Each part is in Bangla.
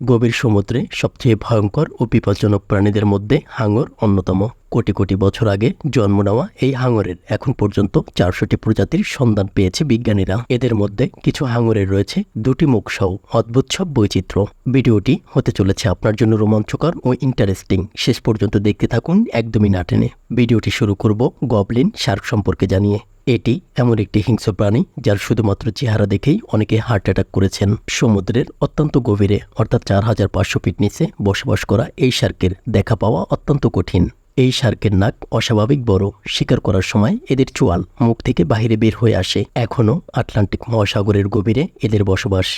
গভীর সমুদ্রে সবচেয়ে ভয়ঙ্কর ও বিপজ্জনক প্রাণীদের মধ্যে হাঙর অন্যতম। কোটি কোটি বছর আগে জন্ম নেওয়া এই হাঙরের এখন পর্যন্ত চারশোটি প্রজাতির সন্ধান পেয়েছে বিজ্ঞানীরা। এদের মধ্যে কিছু হাঙরের রয়েছে দুটি মুখ সহ অদ্ভুত সব বৈচিত্র্য। ভিডিওটি হতে চলেছে আপনার জন্য রোমাঞ্চকর ও ইন্টারেস্টিং। শেষ পর্যন্ত দেখতে থাকুন একদমই না টেনে। ভিডিওটি শুরু করব গবলিন শার্ক সম্পর্কে জানিয়ে। এটি এমন একটি হিংস্র প্রাণী যার শুধুমাত্র চেহারা দেখেই অনেকে হার্ট অ্যাটাক করেছেন। সমুদ্রের অত্যন্ত গভীরে, অর্থাৎ চার হাজার পাঁচশো ফিট নিচে বসবাস করা এই শার্কের দেখা পাওয়া অত্যন্ত কঠিন। এই শার্কের নাক অস্বাভাবিক বড়, শিকার করার সময় এদের চোয়াল মুখ থেকে বাহিরে বের হয়ে আসে। এখনও আটলান্টিক মহাসাগরের গভীরে এদের বসবাস।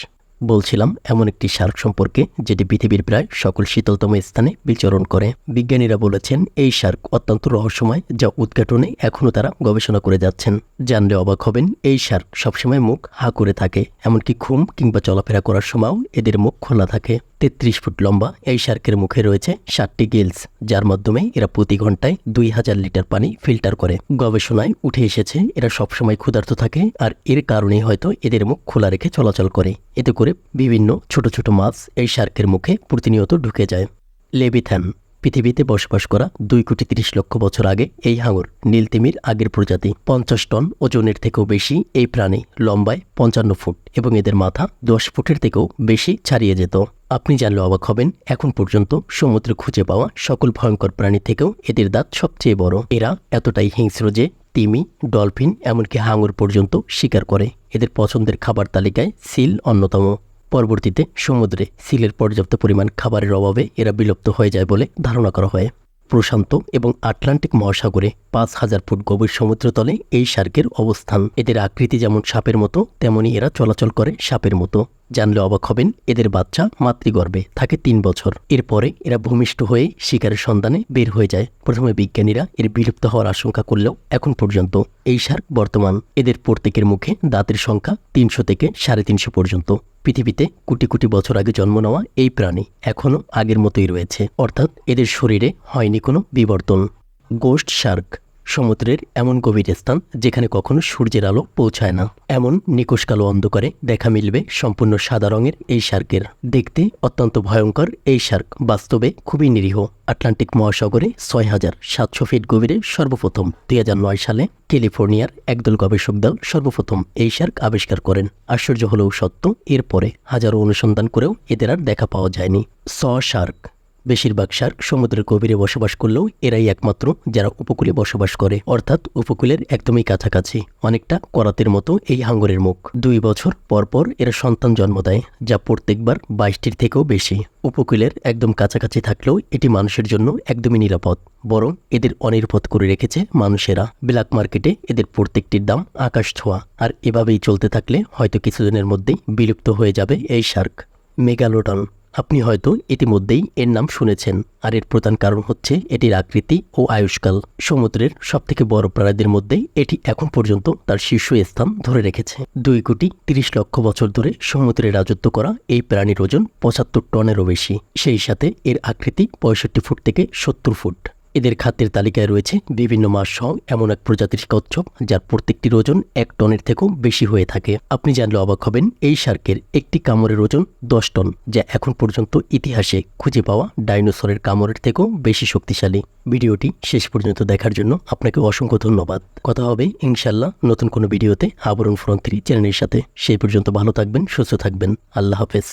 বলছিলাম, এমন একটি শার্ক সম্পর্কে, যেটি পৃথিবীর প্রায় সকল শীতলতম স্থানে বিচরণ করে। বিজ্ঞানীরা বলেছেন, এই শার্ক অত্যন্ত রহস্যময়, যা উদ্ঘাটনে এখনও তারা গবেষণা করে যাচ্ছেন। জানলে অবাক হবেন, এই শার্ক সবসময় মুখ হা করে থাকে, এমনকি ঘুম কিংবা চলাফেরা করার সময়ও এদের মুখ খোলা থাকে। তেত্রিশ ফুট লম্বা এই শার্কের মুখে রয়েছে সাতটি গিলস, যার মাধ্যমে এরা প্রতি ঘন্টায় দুই হাজার লিটার পানি ফিল্টার করে। গবেষণায় উঠে এসেছে, এরা সবসময় ক্ষুধার্ত থাকে, আর এর কারণেই হয়তো এদের মুখ খোলা রেখে চলাচল করে। এতে করে বিভিন্ন ছোট ছোট মাছ এই শার্কের মুখে প্রতিনিয়ত ঢুকে যায়। লেবিথ্যান পৃথিবীতে বসবাস করা দুই কোটি তিরিশ লক্ষ বছর আগে এই হাঙর নীলতিমির আগের প্রজাতি। পঞ্চাশ টন ওজনের থেকেও বেশি এই প্রাণী লম্বায় পঞ্চান্ন ফুট এবং এদের মাথা দশ ফুটের থেকেও বেশি ছাড়িয়ে যেত। আপনি জানলে অবাক হবেন, এখন পর্যন্ত সমুদ্রে খুঁজে পাওয়া সকল ভয়ঙ্কর প্রাণী থেকেও এদের দাঁত সবচেয়ে বড়। এরা এতটাই হিংস্র যে তিমি, ডলফিন, এমনকি হাঙর পর্যন্ত শিকার করে। এদের পছন্দের খাবার তালিকায় সিল অন্যতম। পরবর্তীতে সমুদ্রে সিলের পর্যাপ্ত পরিমাণ খাবারের অভাবে এরা বিলুপ্ত হয়ে যায় বলে ধারণা করা হয়। প্রশান্ত এবং আটলান্টিক মহাসাগরে পাঁচ হাজার ফুট গভীর সমুদ্রতলে এই শার্কের অবস্থান। এদের আকৃতি যেমন সাপের মতো, তেমনি এরা চলাচল করে সাপের মতো। জানলে অবাক হবেন, এদের বাচ্চা মাতৃগর্ভে থাকে তিন বছর। এরপরে এরা ভূমিষ্ঠ হয়ে শিকারের সন্ধানে বের হয়ে যায়। প্রথমে বিজ্ঞানীরা এর বিলুপ্ত হওয়ার আশঙ্কা করলেও এখন পর্যন্ত এই শার্ক বর্তমান। এদের প্রত্যেকের মুখে দাঁতের সংখ্যা তিনশো থেকে সাড়ে তিনশো পর্যন্ত। পৃথিবীতে কোটি কোটি বছর আগে জন্ম নেওয়া এই প্রাণী এখনও আগের মতোই রয়েছে। অর্থাৎ এদের শরীরে হয়নি কোনো বিবর্তন। গোস্ট শার্ক সমুদ্রের এমন গভীর স্থান যেখানে কখনো সূর্যের আলো পৌঁছায় না। এমন নিকোষ কালো অন্ধকারে দেখা মিলবে সম্পূর্ণ সাদা রঙের এই শার্কের। দেখতে অত্যন্ত ভয়ঙ্কর এই শার্ক। বাস্তবে খুবই নিরীহ। আটলান্টিক মহাসাগরে ছয় হাজার সাতশো ফিট গভীরে সর্বপ্রথম। দুই হাজার নয় সালে ক্যালিফোর্নিয়ার একদল গবেষক দল সর্বপ্রথম এই শার্ক আবিষ্কার করেন। আশ্চর্য হলেও সত্য, এরপরে হাজারো অনুসন্ধান করেও এদের আর দেখা পাওয়া যায়নি। স শার্ক বেশিরভাগ শার্ক সমুদ্রের গভীরে বসবাস করলেও এরাই একমাত্র যারা উপকূলে বসবাস করে, অর্থাৎ উপকূলের একদমই কাছাকাছি, অনেকটা করাতের মতো এই হাঙ্গরের মুখ। দুই বছর পর পর এরা সন্তান জন্ম দেয়, যা প্রত্যেকবার বাইশটির থেকেও বেশি। উপকূলের একদম কাছাকাছি থাকলেও এটি মানুষের জন্য একদমই নিরাপদ, বরং এদের অনিরাপদ করে রেখেছে মানুষেরা। ব্ল্যাক মার্কেটে এদের প্রত্যেকটির দাম আকাশ ছোঁয়া, আর এভাবেই চলতে থাকলে হয়তো কিছুদিনের মধ্যেই বিলুপ্ত হয়ে যাবে এই শার্ক। মেগালোডন আপনি হয়তো ইতিমধ্যেই এর নাম শুনেছেন। আর এর প্রধান কারণ হচ্ছে এটির আকৃতি ও আয়ুষ্কাল। সমুদ্রের সবথেকে বড় প্রাণীদের মধ্যে এটি এখন পর্যন্ত তার শীর্ষ স্থান ধরে রেখেছে। দুই কোটি তিরিশ লক্ষ বছর ধরে সমুদ্রে রাজত্ব করা এই প্রাণীর ওজন পঁচাত্তর টনেরও বেশি। সেই সাথে এর আকৃতি পঁয়ষট্টি ফুট থেকে সত্তর ফুট। এদের খাদ্যের তালিকায় রয়েছে বিভিন্ন মাছ সহ এমন এক প্রজাতির কচ্ছপ, যার প্রত্যেকটির ওজন এক টনের থেকেও বেশি হয়ে থাকে। আপনি জানলে অবাক হবেন, এই শার্কের একটি কামড়ের ওজন দশ টন, যা এখন পর্যন্ত ইতিহাসে খুঁজে পাওয়া ডাইনোসরের কামড়ের থেকেও বেশি শক্তিশালী। ভিডিওটি শেষ পর্যন্ত দেখার জন্য আপনাকে অসংখ্য ধন্যবাদ। কথা হবে ইনশাল্লাহ নতুন কোনো ভিডিওতে। আবরণ ফ্রন্ট থ্রি চ্যানেলের সাথে। সেই পর্যন্ত ভালো থাকবেন, সুস্থ থাকবেন। আল্লাহ হাফেজ।